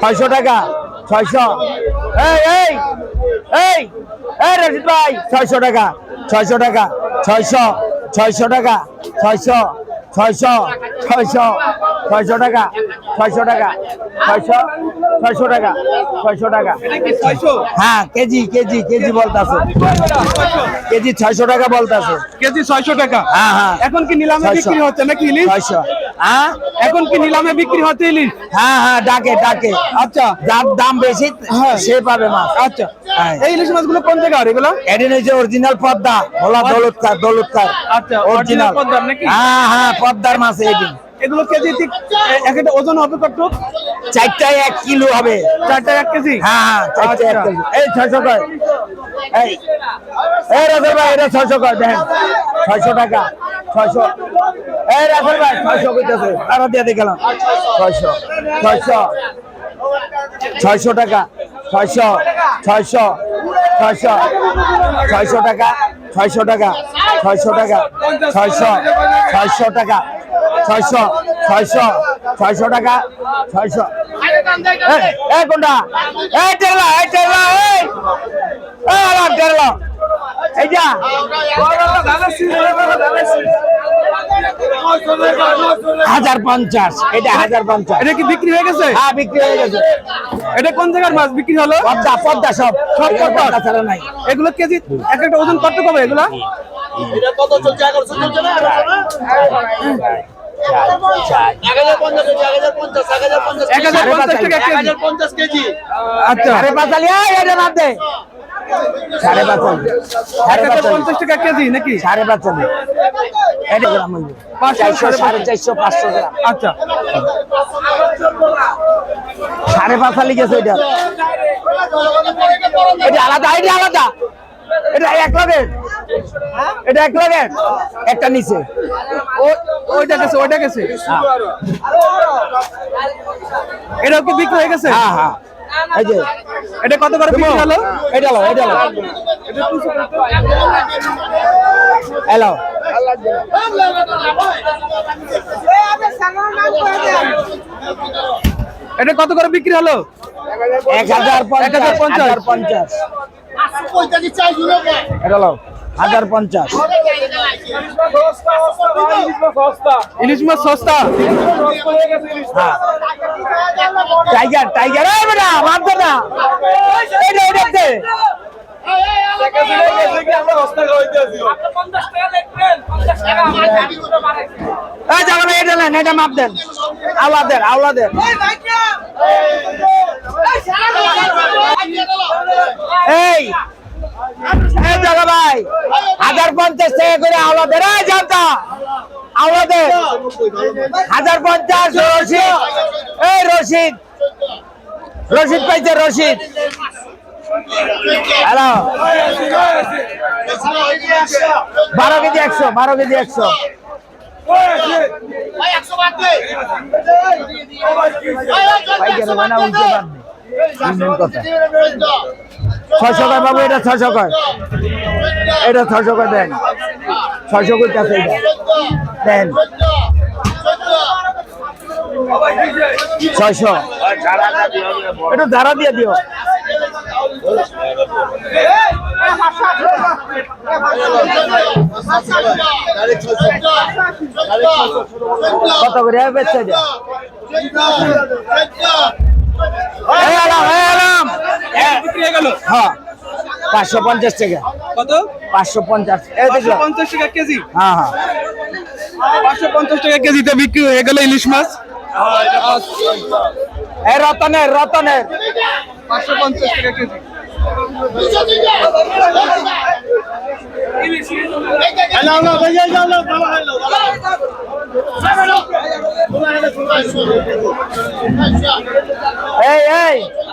ছয়শো টাকা, ছয়শো। এই এই এই রশিদ ভাই, ছয়শো টাকা ছয়শো টাকা, ছয়শো ছয়শো টাকা, ছয়শো ছয়শো ছয়শো ছয়শো টাকা ছয়শো টাকা, ছয়শো। ছয়শো টাকা ছয়শো টাকা। হ্যাঁ কেজি কেজি কেজি বলতেছে। কেজি ছয়শো টাকা বলতেছে। কেজি ছয়শো টাকা? হ্যাঁ হ্যাঁ। এখন কি নিলামে বিক্রি হচ্ছে নাকি ইলিশ? ছয়শো। হ্যাঁ? এখন কি নিলামে বিক্রি হচ্ছে ইলিশ? হ্যাঁ হ্যাঁ ডাকে ডাকে। আচ্ছা। যার দাম বেশি সে পাবে মাছ। আচ্ছা। হ্যাঁ। এই ইলিশ মাছগুলো কোন জায়গার এগুলো? এটি হচ্ছে অরিজিনাল পদ্মা ভোলা দৌলতকার দৌলতকার। আচ্ছা, অরিজিনাল পদ্মার নাকি? হ্যাঁ হ্যাঁ পদ্মার মাছ এটি। এগুলো কেজি ঠিক এক একটা ওজন হবে কত চারটায় এক কিলো হবে। চারটা এক কেজি? হ্যাঁ হ্যাঁ চারটায় এক আচ্ছা। কিলো এই ছয়শো কয়? এই এই রাসেল ভাই এটা ছয়শো কয়? দেখেন ছয়শো টাকা ছয়শো। এই রাসেল ভাই ছয়শো কইতেছে। আরও দিয়ে গেলাম ছয়শো ছয়শো ছয়শো টাকা ছয়শো ছয়শো ছয়শো ছয়শো টাকা ছয়শো টাকা ছয়শো টাকা ছয়শো ছয়শো টাকা ছয়শো ছয়শো ছয়শো টাকা ছয়শো। এই, এই কোনটা এই টেরলা এই টেরলা এই। এই আলাম টেরলা। এই যা। হাজার পঞ্চাশ এটা হাজার পঞ্চাশ। এটা কি বিক্রি হয়ে গেছে? হ্যাঁ বিক্রি হয়ে গেছে। এটা কোন জায়গার মাছ বিক্রি হলো? পদ্মা পদ্মা সব। সব পদ্মা। ছাড়া নাই। এগুলো কেজি এক একটা ওজন কত কবে এগুলো? এটা পাঁচালি এক সাড়ে পঞ্চাশ টাকা কেজি নাকি? সাড়ে পাঁচালি এটা গ্রাম হইবে পাঁচশো, চারশো সাড়ে সাড়ে চারশো পাঁচশো গ্রাম। আচ্ছা। সাড়ে পাঁচালি গেছে এটা। এটা আলাদা এটা আলাদা। এটা এক লগের এটা এক লগের একটা নিচে। ও- ওইটা গেছে ওইটা গেছে? এটা কি বিক্রি হয়ে গেছে? হ্যাঁ হ্যাঁ। এই যে এটা কত করে বিক্রি হলো? এটা এটা হ্যালো এটা কত করে বিক্রি হলো? এক হাজার পঞ্চাশ। এক হাজার পঞ্চাশ। হাজার পঞ্চাশ। এটা লো হাজার পঞ্চাশ। ইলিশ মাছ সস্তা। হ্যাঁ। টাইগার টাইগার না। এটা জানো না এটা নেন এটা মাপ দেন। এই। ভাই। হাজার পঞ্চাশ টাকা করে আওলা দেন এই জানতা? আওলা হাজার পঞ্চাশ, রশিদ। এই রশিদ। রশিদ পাইছে, রশিদ। হ্যালো। বারো কেজি একশো, বারো কেজি একশো। কথা। ছয়শো কয় বাবু, এটা ছয়শো কয় এটা ছয়শো কয় দেন। ছয়শো আছে এটা। দেন। ছয়শো। একটু ধারা দিয়ে দিও। কত করে? বেচছে এটা এই গেল? হ্যাঁ। পাঁচশো পঞ্চাশ টাকা। কত? পাঁচশো পঞ্চাশ। পঞ্চাশ টাকা কেজি? হ্যাঁ হ্যাঁ। পাঁচশো পঞ্চাশ টাকা কেজিতে বিক্রি হয়ে গেল ইলিশ মাছ? এই রতনের রতনের। পাঁচশো পঞ্চাশ টাকা কেজি। এই এই।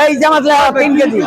এই জামাতলা তিন কেজি।